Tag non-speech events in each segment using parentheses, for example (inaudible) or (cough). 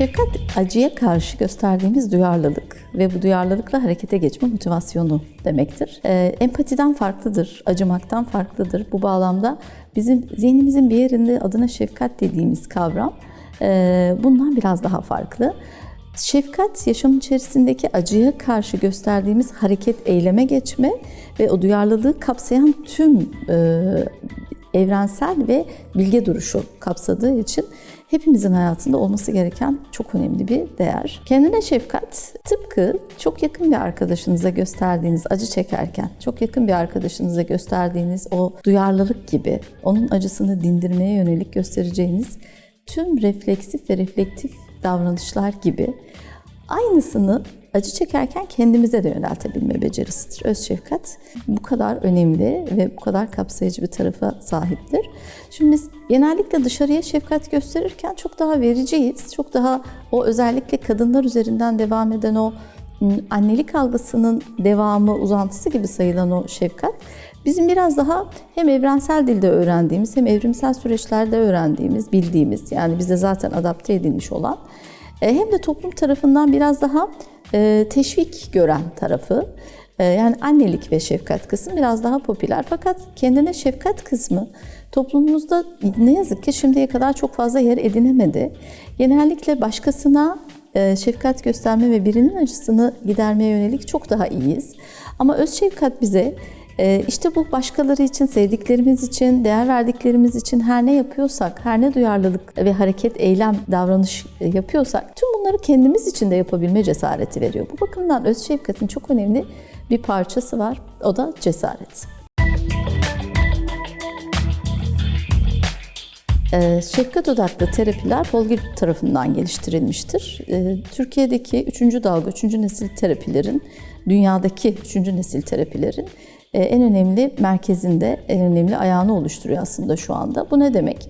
Şefkat acıya karşı gösterdiğimiz duyarlılık ve bu duyarlılıkla harekete geçme motivasyonu demektir. Ee, empatiden farklıdır, acımaktan farklıdır. Bu bağlamda bizim zihnimizin bir yerinde adına şefkat dediğimiz kavram e, bundan biraz daha farklı. Şefkat yaşam içerisindeki acıya karşı gösterdiğimiz hareket, eyleme geçme ve o duyarlılığı kapsayan tüm e, evrensel ve bilge duruşu kapsadığı için hepimizin hayatında olması gereken çok önemli bir değer. Kendine şefkat tıpkı çok yakın bir arkadaşınıza gösterdiğiniz acı çekerken, çok yakın bir arkadaşınıza gösterdiğiniz o duyarlılık gibi onun acısını dindirmeye yönelik göstereceğiniz tüm refleksif ve reflektif davranışlar gibi aynısını acı çekerken kendimize de yöneltebilme becerisidir. Öz şefkat bu kadar önemli ve bu kadar kapsayıcı bir tarafa sahiptir. Şimdi biz genellikle dışarıya şefkat gösterirken çok daha vericiyiz. Çok daha o özellikle kadınlar üzerinden devam eden o annelik algısının devamı, uzantısı gibi sayılan o şefkat bizim biraz daha hem evrensel dilde öğrendiğimiz hem evrimsel süreçlerde öğrendiğimiz, bildiğimiz yani bize zaten adapte edilmiş olan hem de toplum tarafından biraz daha e, teşvik gören tarafı e, yani annelik ve şefkat kısmı biraz daha popüler. Fakat kendine şefkat kısmı toplumumuzda ne yazık ki şimdiye kadar çok fazla yer edinemedi. Genellikle başkasına şefkat gösterme ve birinin acısını gidermeye yönelik çok daha iyiyiz. Ama öz şefkat bize işte bu başkaları için, sevdiklerimiz için, değer verdiklerimiz için her ne yapıyorsak, her ne duyarlılık ve hareket, eylem, davranış yapıyorsak tüm bunları kendimiz için de yapabilme cesareti veriyor. Bu bakımdan öz şefkatin çok önemli bir parçası var. O da cesaret. Şefkat odaklı terapiler Polgir tarafından geliştirilmiştir. Türkiye'deki 3. dalga, 3. nesil terapilerin, dünyadaki 3. nesil terapilerin en önemli merkezinde, en önemli ayağını oluşturuyor aslında şu anda. Bu ne demek?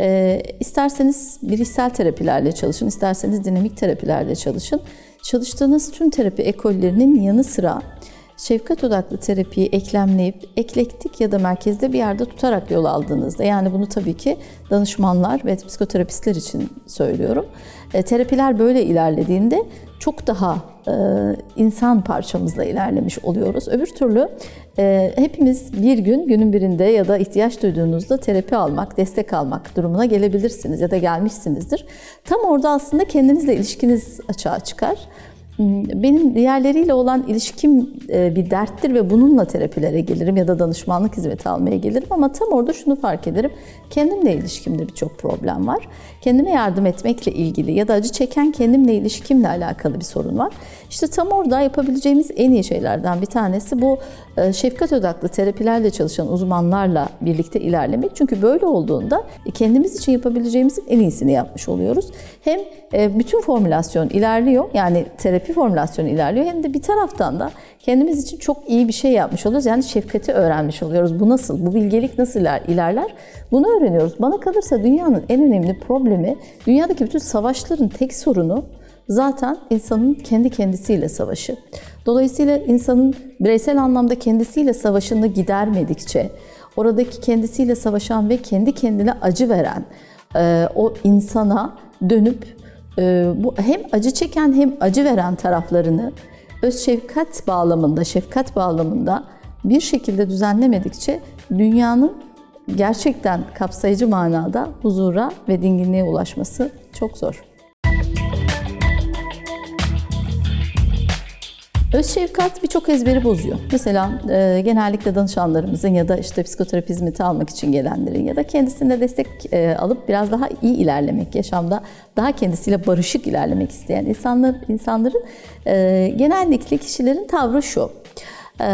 E, isterseniz bilişsel terapilerle çalışın, isterseniz dinamik terapilerle çalışın. Çalıştığınız tüm terapi ekollerinin yanı sıra şefkat odaklı terapiyi eklemleyip eklektik ya da merkezde bir yerde tutarak yol aldığınızda yani bunu tabii ki danışmanlar ve psikoterapistler için söylüyorum. E, terapiler böyle ilerlediğinde çok daha e, insan parçamızla ilerlemiş oluyoruz. Öbür türlü e, hepimiz bir gün günün birinde ya da ihtiyaç duyduğunuzda terapi almak, destek almak durumuna gelebilirsiniz ya da gelmişsinizdir. Tam orada aslında kendinizle ilişkiniz açığa çıkar. Benim diğerleriyle olan ilişkim e, bir derttir ve bununla terapilere gelirim ya da danışmanlık hizmeti almaya gelirim ama tam orada şunu fark ederim. Kendimle ilişkimde birçok problem var. Kendime yardım etmekle ilgili ya da acı çeken kendimle ilişkimle alakalı bir sorun var. İşte tam orada yapabileceğimiz en iyi şeylerden bir tanesi bu e, şefkat odaklı terapilerle çalışan uzmanlarla birlikte ilerlemek. Çünkü böyle olduğunda kendimiz için yapabileceğimizin en iyisini yapmış oluyoruz. Hem e, bütün formülasyon ilerliyor yani terapi formülasyonu ilerliyor hem de bir taraftan da kendimiz için çok iyi bir şey yapmış oluyoruz. Yani şefkati öğrenmiş oluyoruz. Bu nasıl, bu bilgelik nasıl ilerler bunu öğreniyoruz. Bana kalırsa dünyanın en önemli problemi, dünyadaki bütün savaşların tek sorunu zaten insanın kendi kendisiyle savaşı. Dolayısıyla insanın bireysel anlamda kendisiyle savaşını gidermedikçe, oradaki kendisiyle savaşan ve kendi kendine acı veren o insana dönüp bu hem acı çeken hem acı veren taraflarını öz şefkat bağlamında, şefkat bağlamında bir şekilde düzenlemedikçe dünyanın gerçekten kapsayıcı manada huzura ve dinginliğe ulaşması çok zor. Öz şefkat birçok ezberi bozuyor. Mesela e, genellikle danışanlarımızın ya da işte psikoterapi hizmeti almak için gelenlerin ya da kendisine destek e, alıp biraz daha iyi ilerlemek, yaşamda daha kendisiyle barışık ilerlemek isteyen insanlar insanların e, genellikle kişilerin tavrı şu. E,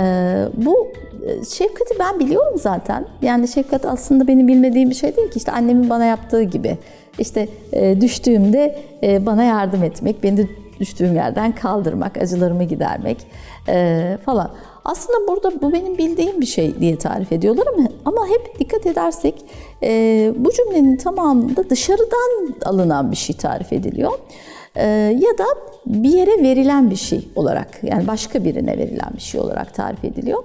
bu e, şefkati ben biliyorum zaten. Yani şefkat aslında benim bilmediğim bir şey değil ki. İşte annemin bana yaptığı gibi. İşte e, düştüğümde e, bana yardım etmek, beni düştüğüm yerden kaldırmak, acılarımı gidermek e, falan. Aslında burada bu benim bildiğim bir şey diye tarif ediyorlar ama, ama hep dikkat edersek e, bu cümlenin tamamında dışarıdan alınan bir şey tarif ediliyor. E, ya da bir yere verilen bir şey olarak yani başka birine verilen bir şey olarak tarif ediliyor.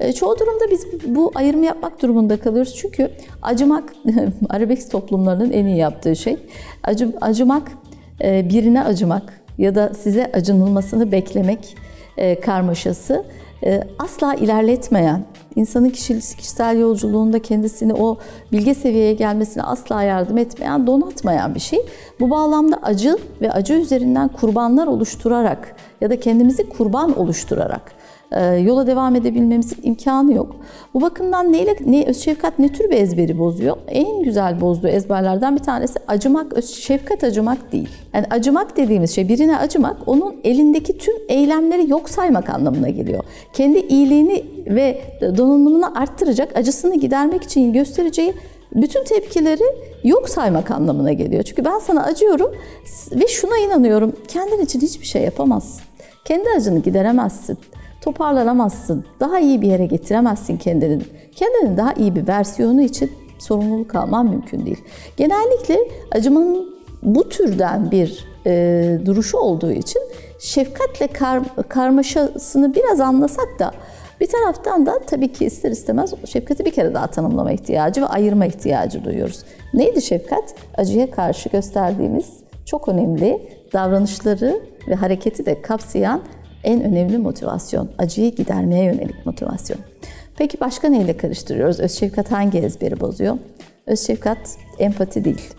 E, çoğu durumda biz bu ayrımı yapmak durumunda kalıyoruz. Çünkü acımak, (laughs) arabesk toplumlarının en iyi yaptığı şey. Acı, acımak e, birine acımak ya da size acınılmasını beklemek e, karmaşası e, asla ilerletmeyen, insanın kişisel yolculuğunda kendisini o bilge seviyeye gelmesine asla yardım etmeyen, donatmayan bir şey. Bu bağlamda acı ve acı üzerinden kurbanlar oluşturarak ya da kendimizi kurban oluşturarak yola devam edebilmemizin imkanı yok. Bu bakımdan neyle, ne öz şefkat ne tür bir ezberi bozuyor? En güzel bozduğu ezberlerden bir tanesi acımak, öz şefkat acımak değil. Yani acımak dediğimiz şey birine acımak onun elindeki tüm eylemleri yok saymak anlamına geliyor. Kendi iyiliğini ve donanımını arttıracak, acısını gidermek için göstereceği bütün tepkileri yok saymak anlamına geliyor. Çünkü ben sana acıyorum ve şuna inanıyorum. Kendin için hiçbir şey yapamazsın. Kendi acını gideremezsin toparlanamazsın. Daha iyi bir yere getiremezsin kendini. Kendinin daha iyi bir versiyonu için sorumluluk alman mümkün değil. Genellikle acımanın bu türden bir e, duruşu olduğu için şefkatle kar, karmaşasını biraz anlasak da bir taraftan da tabii ki ister istemez şefkati bir kere daha tanımlama ihtiyacı ve ayırma ihtiyacı duyuyoruz. Neydi şefkat? Acıya karşı gösterdiğimiz çok önemli davranışları ve hareketi de kapsayan en önemli motivasyon. Acıyı gidermeye yönelik motivasyon. Peki başka neyle karıştırıyoruz? Öz şefkat hangi ezberi bozuyor? Öz şefkat empati değil.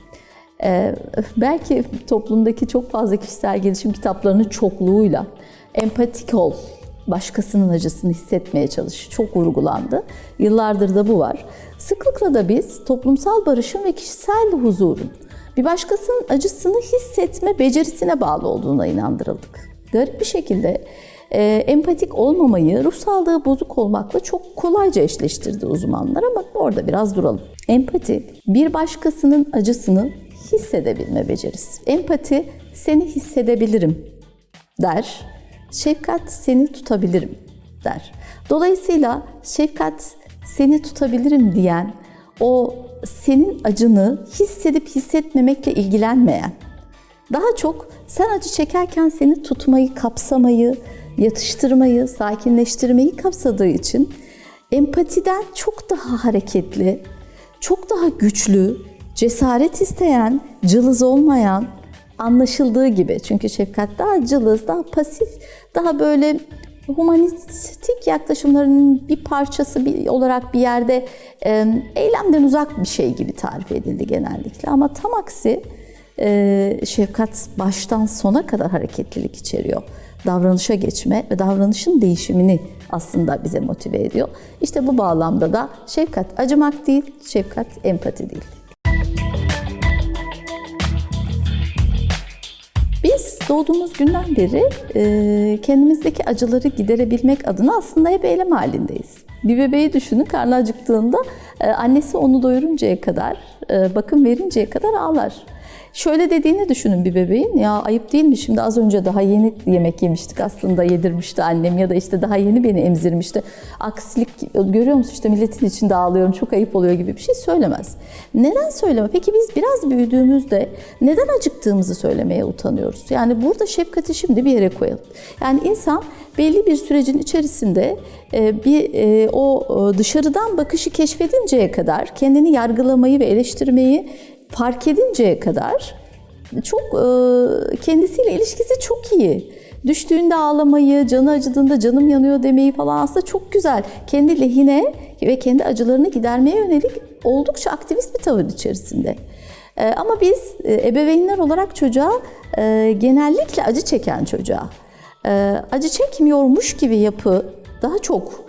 Ee, belki toplumdaki çok fazla kişisel gelişim kitaplarının çokluğuyla empatik ol, başkasının acısını hissetmeye çalış çok vurgulandı. Yıllardır da bu var. Sıklıkla da biz toplumsal barışın ve kişisel huzurun bir başkasının acısını hissetme becerisine bağlı olduğuna inandırıldık garip bir şekilde e, empatik olmamayı ruh sağlığı bozuk olmakla çok kolayca eşleştirdi uzmanlar ama orada biraz duralım. Empati bir başkasının acısını hissedebilme becerisi. Empati seni hissedebilirim der. Şefkat seni tutabilirim der. Dolayısıyla şefkat seni tutabilirim diyen o senin acını hissedip hissetmemekle ilgilenmeyen daha çok sen acı çekerken seni tutmayı, kapsamayı, yatıştırmayı, sakinleştirmeyi kapsadığı için empatiden çok daha hareketli, çok daha güçlü, cesaret isteyen, cılız olmayan, anlaşıldığı gibi. Çünkü şefkat daha cılız, daha pasif, daha böyle humanistik yaklaşımların bir parçası bir, olarak bir yerde e, eylemden uzak bir şey gibi tarif edildi genellikle. Ama tam aksi e, şefkat baştan sona kadar hareketlilik içeriyor. Davranışa geçme ve davranışın değişimini aslında bize motive ediyor. İşte bu bağlamda da şefkat acımak değil, şefkat empati değil. Biz doğduğumuz günden beri e, kendimizdeki acıları giderebilmek adına aslında hep eylem halindeyiz. Bir bebeği düşünün karnı acıktığında e, annesi onu doyuruncaya kadar, e, bakım verinceye kadar ağlar. Şöyle dediğini düşünün bir bebeğin. Ya ayıp değil mi şimdi az önce daha yeni yemek yemiştik aslında yedirmişti annem ya da işte daha yeni beni emzirmişti. Aksilik görüyor musun işte milletin içinde ağlıyorum çok ayıp oluyor gibi bir şey söylemez. Neden söyleme? Peki biz biraz büyüdüğümüzde neden acıktığımızı söylemeye utanıyoruz? Yani burada şefkati şimdi bir yere koyalım. Yani insan belli bir sürecin içerisinde e, bir e, o e, dışarıdan bakışı keşfedinceye kadar kendini yargılamayı ve eleştirmeyi fark edinceye kadar çok e, kendisiyle ilişkisi çok iyi. Düştüğünde ağlamayı, canı acıdığında canım yanıyor demeyi falan aslında çok güzel. Kendi lehine ve kendi acılarını gidermeye yönelik oldukça aktivist bir tavır içerisinde. E, ama biz e, ebeveynler olarak çocuğa genellikle acı çeken çocuğa acı çekmiyormuş gibi yapı daha çok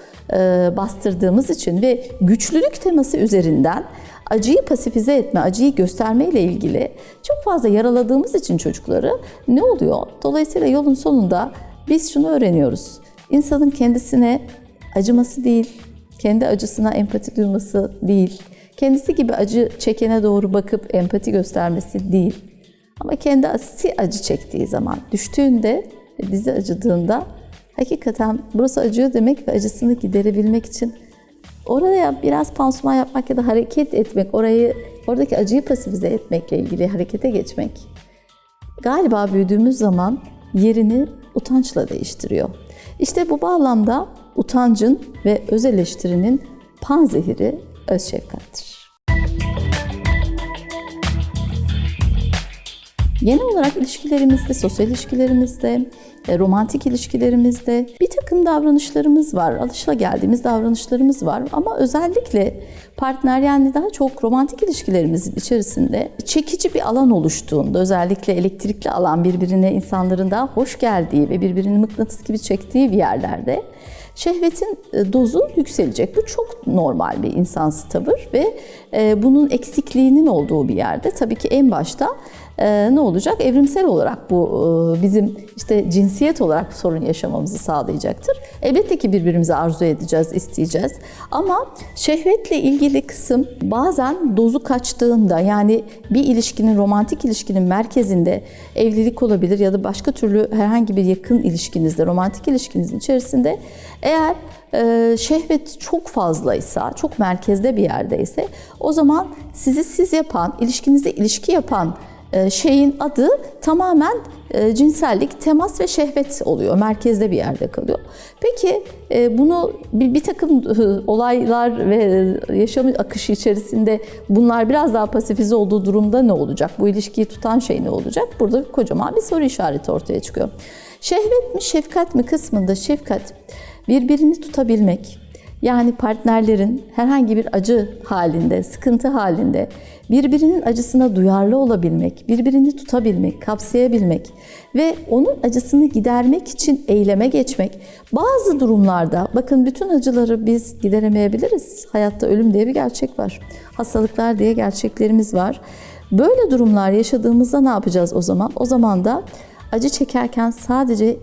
bastırdığımız için ve güçlülük teması üzerinden acıyı pasifize etme, acıyı gösterme ile ilgili çok fazla yaraladığımız için çocukları ne oluyor? Dolayısıyla yolun sonunda biz şunu öğreniyoruz. İnsanın kendisine acıması değil, kendi acısına empati duyması değil, kendisi gibi acı çekene doğru bakıp empati göstermesi değil. Ama kendisi acı çektiği zaman, düştüğünde ve dizi acıdığında hakikaten burası acıyor demek ve acısını giderebilmek için Oraya biraz pansuman yapmak ya da hareket etmek, orayı oradaki acıyı pasifize etmekle ilgili harekete geçmek galiba büyüdüğümüz zaman yerini utançla değiştiriyor. İşte bu bağlamda utancın ve öz eleştirinin panzehiri öz şefkattir. Genel olarak ilişkilerimizde, sosyal ilişkilerimizde, e, romantik ilişkilerimizde bir takım davranışlarımız var. Alışılageldiğimiz davranışlarımız var. Ama özellikle partner yani daha çok romantik ilişkilerimizin içerisinde çekici bir alan oluştuğunda özellikle elektrikli alan birbirine insanların daha hoş geldiği ve birbirini mıknatıs gibi çektiği bir yerlerde şehvetin e, dozu yükselecek. Bu çok normal bir insansı tavır ve e, bunun eksikliğinin olduğu bir yerde tabii ki en başta e, ne olacak? Evrimsel olarak bu bizim işte cinsiyet olarak sorun yaşamamızı sağlayacaktır. Elbette ki birbirimizi arzu edeceğiz, isteyeceğiz. Ama şehvetle ilgili kısım bazen dozu kaçtığında yani bir ilişkinin, romantik ilişkinin merkezinde evlilik olabilir ya da başka türlü herhangi bir yakın ilişkinizde, romantik ilişkinizin içerisinde eğer e, şehvet çok fazlaysa, çok merkezde bir yerdeyse o zaman sizi siz yapan, ilişkinizde ilişki yapan e, şeyin adı tamamen e, cinsellik, temas ve şehvet oluyor. Merkezde bir yerde kalıyor. Peki e, bunu bir, bir takım olaylar ve yaşam akışı içerisinde bunlar biraz daha pasifize olduğu durumda ne olacak? Bu ilişkiyi tutan şey ne olacak? Burada kocaman bir soru işareti ortaya çıkıyor. Şehvet mi, şefkat mi kısmında şefkat birbirini tutabilmek, yani partnerlerin herhangi bir acı halinde, sıkıntı halinde birbirinin acısına duyarlı olabilmek, birbirini tutabilmek, kapsayabilmek ve onun acısını gidermek için eyleme geçmek. Bazı durumlarda bakın bütün acıları biz gideremeyebiliriz. Hayatta ölüm diye bir gerçek var. Hastalıklar diye gerçeklerimiz var. Böyle durumlar yaşadığımızda ne yapacağız o zaman? O zaman da acı çekerken sadece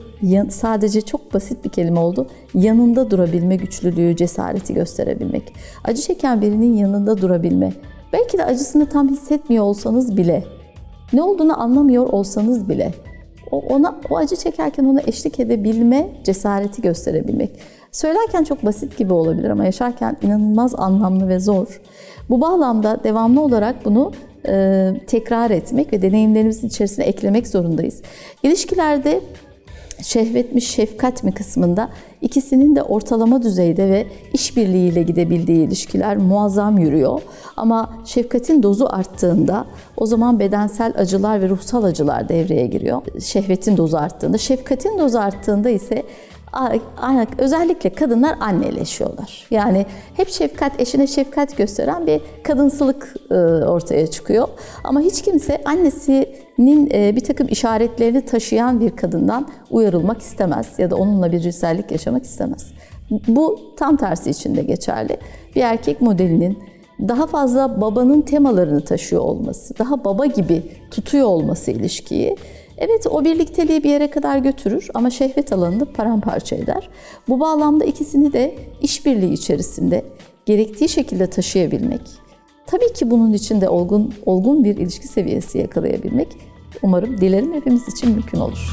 sadece çok basit bir kelime oldu. Yanında durabilme güçlülüğü, cesareti gösterebilmek. Acı çeken birinin yanında durabilme. Belki de acısını tam hissetmiyor olsanız bile, ne olduğunu anlamıyor olsanız bile o ona o acı çekerken ona eşlik edebilme, cesareti gösterebilmek. Söylerken çok basit gibi olabilir ama yaşarken inanılmaz anlamlı ve zor. Bu bağlamda devamlı olarak bunu e, tekrar etmek ve deneyimlerimizin içerisine eklemek zorundayız. İlişkilerde şehvet mi şefkat mi kısmında ikisinin de ortalama düzeyde ve işbirliğiyle gidebildiği ilişkiler muazzam yürüyor. Ama şefkatin dozu arttığında o zaman bedensel acılar ve ruhsal acılar devreye giriyor. Şehvetin dozu arttığında, şefkatin dozu arttığında ise özellikle kadınlar anneleşiyorlar. Yani hep şefkat, eşine şefkat gösteren bir kadınsılık e, ortaya çıkıyor. Ama hiç kimse annesinin e, bir takım işaretlerini taşıyan bir kadından uyarılmak istemez ya da onunla bir cinsellik yaşamak istemez. Bu tam tersi için de geçerli. Bir erkek modelinin daha fazla babanın temalarını taşıyor olması, daha baba gibi tutuyor olması ilişkiyi Evet o birlikteliği bir yere kadar götürür ama şehvet alanını paramparça eder. Bu bağlamda ikisini de işbirliği içerisinde gerektiği şekilde taşıyabilmek, tabii ki bunun için de olgun, olgun bir ilişki seviyesi yakalayabilmek umarım, dilerim hepimiz için mümkün olur.